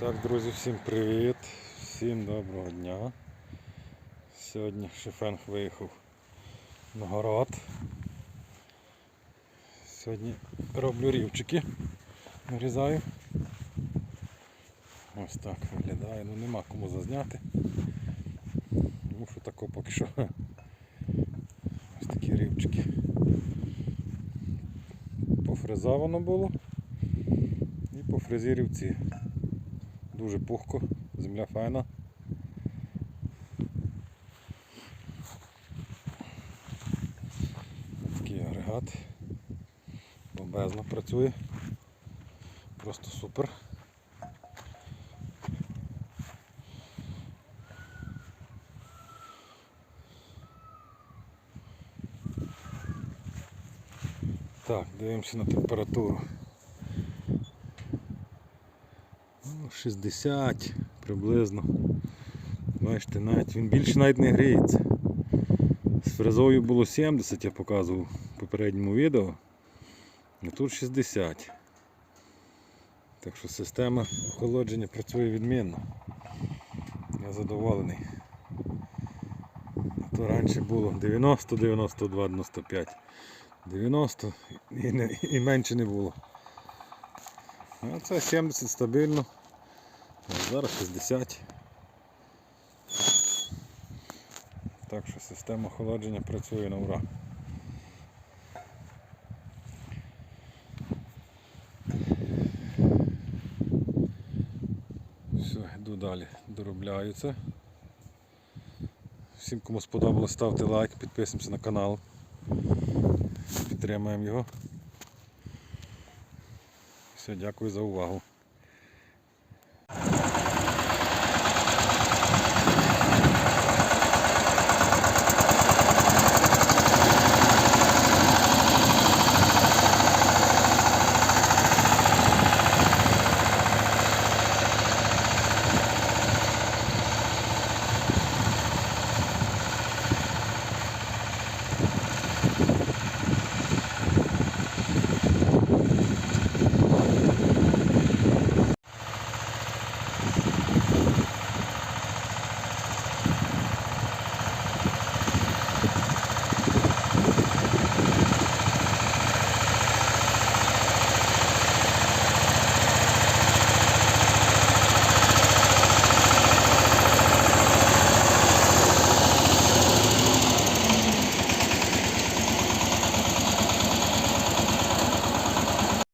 Так, друзі, всім привіт, всім доброго дня. Сьогодні Шефенг виїхав на город. Сьогодні роблю рівчики, нарізаю. Ось так виглядає, ну нема кому зазняти. Мушу тако поки що. Ось такі рівчики. Пофрезовано було і по фрезі рівці. Дуже пухко, земля файна. Такий агрегат. Бомбезно працює. Просто супер. Так, дивимося на температуру. Ну, 60 приблизно. Бачите, навіть він більше навіть не гріється. З фрезою було 70, я показував в попередньому відео. А тут 60. Так що система охолодження працює відмінно. Я задоволений. А то раніше було 90, 92, 95. 90 і, не, і менше не було. А це 70 стабільно. Зараз 60. Так що система охолодження працює на ура. Все, йду далі, доробляю це. Всім, кому сподобалось, ставте лайк, підписуємося на канал. Підтримаємо його. Все, дякую за увагу.